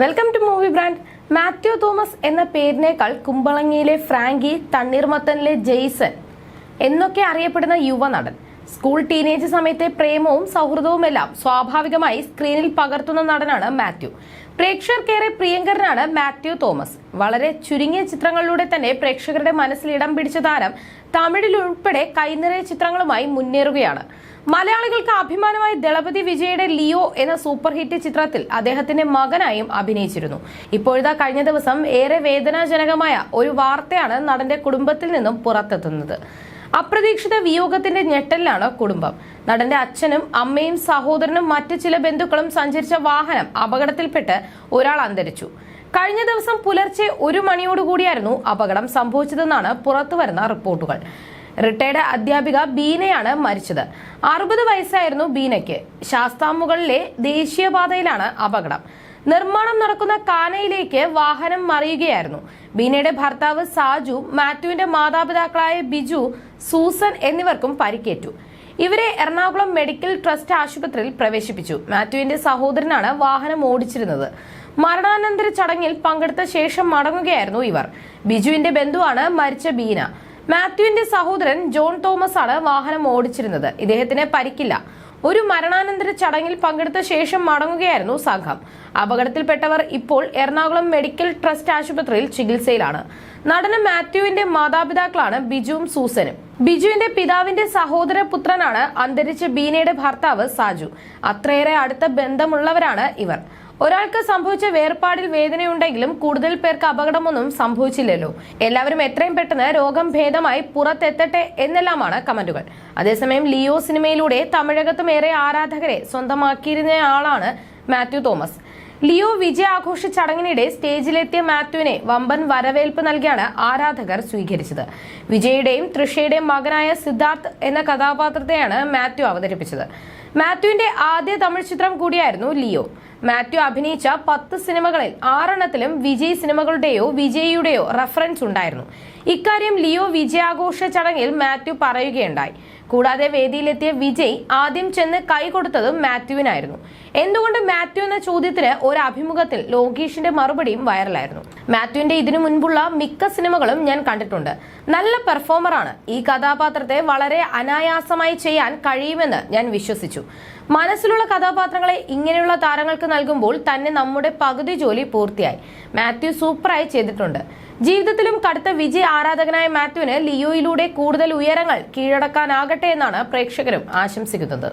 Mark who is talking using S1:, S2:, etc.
S1: Welcome to movie brand Mathew Thomas എന്ന പേരിനേക്കാൾ കുമ്പളങ്ങിയിലെ Frankie തണ്ണീർമത്തനിലെ Jason എന്നൊക്കെ അറിയപ്പെടുന്ന യുവനടൻ. സ്കൂൾ ടീനേജ് സമയത്തെ പ്രേമവും സൗഹൃദവുമെല്ലാം സ്വാഭാവികമായി സ്ക്രീനിൽ പകർത്തുന്ന നടനാണ് മാത്യു. പ്രേക്ഷകർക്കേറെ പ്രിയങ്കരനാണ് മാത്യു തോമസ്. വളരെ ചുരുങ്ങിയ ചിത്രങ്ങളിലൂടെ തന്നെ പ്രേക്ഷകരുടെ മനസ്സിൽ ഇടം പിടിച്ച താരം തമിഴിൽ ഉൾപ്പെടെ കൈനിറയ ചിത്രങ്ങളുമായി മുന്നേറുകയാണ്. മലയാളികൾക്ക് അഭിമാനമായ ദളപതി വിജയുടെ ലിയോ എന്ന സൂപ്പർ ഹിറ്റ് ചിത്രത്തിൽ അദ്ദേഹത്തിന്റെ മകനായും അഭിനയിച്ചിരുന്നു. ഇപ്പോഴത്തെ കഴിഞ്ഞ ദിവസം ഏറെ വേദനാജനകമായ ഒരു വാർത്തയാണ് നടന്റെ കുടുംബത്തിൽ നിന്നും പുറത്തെത്തുന്നത്. അപ്രതീക്ഷിത വിയോഗത്തിന്റെ ഞെട്ടലിലാണ് കുടുംബം. നടന്റെ അച്ഛനും അമ്മയും സഹോദരനും മറ്റു ചില ബന്ധുക്കളും സഞ്ചരിച്ച വാഹനം അപകടത്തിൽപ്പെട്ട് ഒരാൾ അന്തരിച്ചു. കഴിഞ്ഞ ദിവസം പുലർച്ചെ ഒരു മണിയോടുകൂടിയായിരുന്നു അപകടം സംഭവിച്ചതെന്നാണ് പുറത്തുവരുന്ന റിപ്പോർട്ടുകൾ. റിട്ടയർഡ് അധ്യാപിക ബീനയാണ് മരിച്ചത്. അറുപത് വയസ്സായിരുന്നു ബീനയ്ക്ക്. ശാസ്താമുകളിലെ ദേശീയപാതയിലാണ് അപകടം. നിർമ്മാണം നടക്കുന്ന കാനയിലേക്ക് വാഹനം മറിയുകയായിരുന്നു. ബീനയുടെ ഭർത്താവ് സാജു മാത്യുവിന്റെ മാതാപിതാക്കളായ ബിജു സൂസൻ എന്നിവർക്കും പരിക്കേറ്റു. ഇവരെ എറണാകുളം മെഡിക്കൽ ട്രസ്റ്റ് ആശുപത്രിയിൽ പ്രവേശിപ്പിച്ചു. മാത്യുവിന്റെ സഹോദരനാണ് വാഹനം ഓടിച്ചിരുന്നത്. മരണാനന്തര ചടങ്ങിൽ പങ്കെടുത്ത ശേഷം മടങ്ങുകയായിരുന്നു ഇവർ. ബിജുവിന്റെ ബന്ധുവാണ് മരിച്ച ബീന. മാത്യുവിന്റെ സഹോദരൻ ജോൺ തോമസ് ആണ് വാഹനം ഓടിച്ചിരുന്നത്. ഇദ്ദേഹത്തിന് പരിക്കില്ല. ഒരു മരണാനന്തര ചടങ്ങിൽ പങ്കെടുത്ത ശേഷം മടങ്ങുകയായിരുന്നു സംഘം. അപകടത്തിൽപ്പെട്ടവർ ഇപ്പോൾ എറണാകുളം മെഡിക്കൽ ട്രസ്റ്റ് ആശുപത്രിയിൽ ചികിത്സയിലാണ്. നടന് മാത്യുവിന്റെ മാതാപിതാക്കളാണ് ബിജുവും സൂസനും. ബിജുവിന്റെ പിതാവിന്റെ സഹോദര പുത്രനാണ് അന്തരിച്ച ബീനയുടെ ഭർത്താവ് സാജു. അത്രയേറെ അടുത്ത ബന്ധമുള്ളവരാണ് ഇവർ. ഒരാൾക്ക് സംഭവിച്ച വേർപാടിൽ വേദനയുണ്ടെങ്കിലും കൂടുതൽ പേർക്ക് അപകടമൊന്നും സംഭവിച്ചില്ലല്ലോ. എല്ലാവരും എത്രയും പെട്ടെന്ന് രോഗം ഭേദമായി പുറത്തെത്തട്ടെ എന്നെല്ലാമാണ് കമന്റുകൾ. അതേസമയം ലിയോ സിനിമയിലൂടെ തമിഴകത്തും ഏറെ ആരാധകരെ സ്വന്തമാക്കിയിരുന്നയാളാണ് മാത്യു തോമസ്. ലിയോ വിജയാഘോഷ ചടങ്ങിനിടെ സ്റ്റേജിലെത്തിയ മാത്യുവിനെ വമ്പൻ വരവേൽപ്പ് നൽകിയാണ് ആരാധകർ സ്വീകരിച്ചത്. വിജയുടെയും തൃഷയുടെയും മകനായ സിദ്ധാർത്ഥ് എന്ന കഥാപാത്രത്തെയാണ് മാത്യു അവതരിപ്പിച്ചത്. മാത്യുവിന്റെ ആദ്യ തമിഴ് ചിത്രം കൂടിയായിരുന്നു ലിയോ. മാത്യു അഭിനയിച്ച പത്ത് സിനിമകളിൽ ആറെണ്ണത്തിലും വിജയ് സിനിമകളുടെയോ വിജയിയുടെയോ റഫറൻസ് ഉണ്ടായിരുന്നു. ഇക്കാര്യം ലിയോ വിജയാഘോഷ ചടങ്ങിൽ മാത്യു പറയുകയുണ്ടായി. കൂടാതെ വേദിയിലെത്തിയ വിജയ് ആദ്യം ചെന്ന് കൈകൊടുത്തതും മാത്യുവിനായിരുന്നു. എന്തുകൊണ്ട് മാത്യു എന്ന ചോദ്യത്തിന് ഒരു അഭിമുഖത്തിൽ ലോകേഷിന്റെ മറുപടിയും വൈറലായിരുന്നു? മാത്യുവിന്റെ ഇതിനു മുൻപുള്ള മിക്ക സിനിമകളും ഞാൻ കണ്ടിട്ടുണ്ട്. നല്ല പെർഫോമറാണ്. ഈ കഥാപാത്രത്തെ വളരെ അനായാസമായി ചെയ്യാൻ കഴിയുമെന്ന് ഞാൻ വിശ്വസിച്ചു. മനസ്സിലുള്ള കഥാപാത്രങ്ങളെ ഇങ്ങനെയുള്ള താരങ്ങൾക്ക് നൽകുമ്പോൾ തന്നെ നമ്മുടെ പകുതി ജോലി പൂർത്തിയായി. മാത്യു സൂപ്പറായി ചെയ്തിട്ടുണ്ട്. ജീവിതത്തിലും കടുത്ത വിജയ ആരാധകനായ മാത്യുവിന് ലിയോയിലൂടെ കൂടുതൽ ഉയരങ്ങൾ കീഴടക്കാനാകട്ടെ എന്നാണ് പ്രേക്ഷകരും ആശംസിക്കുന്നത്.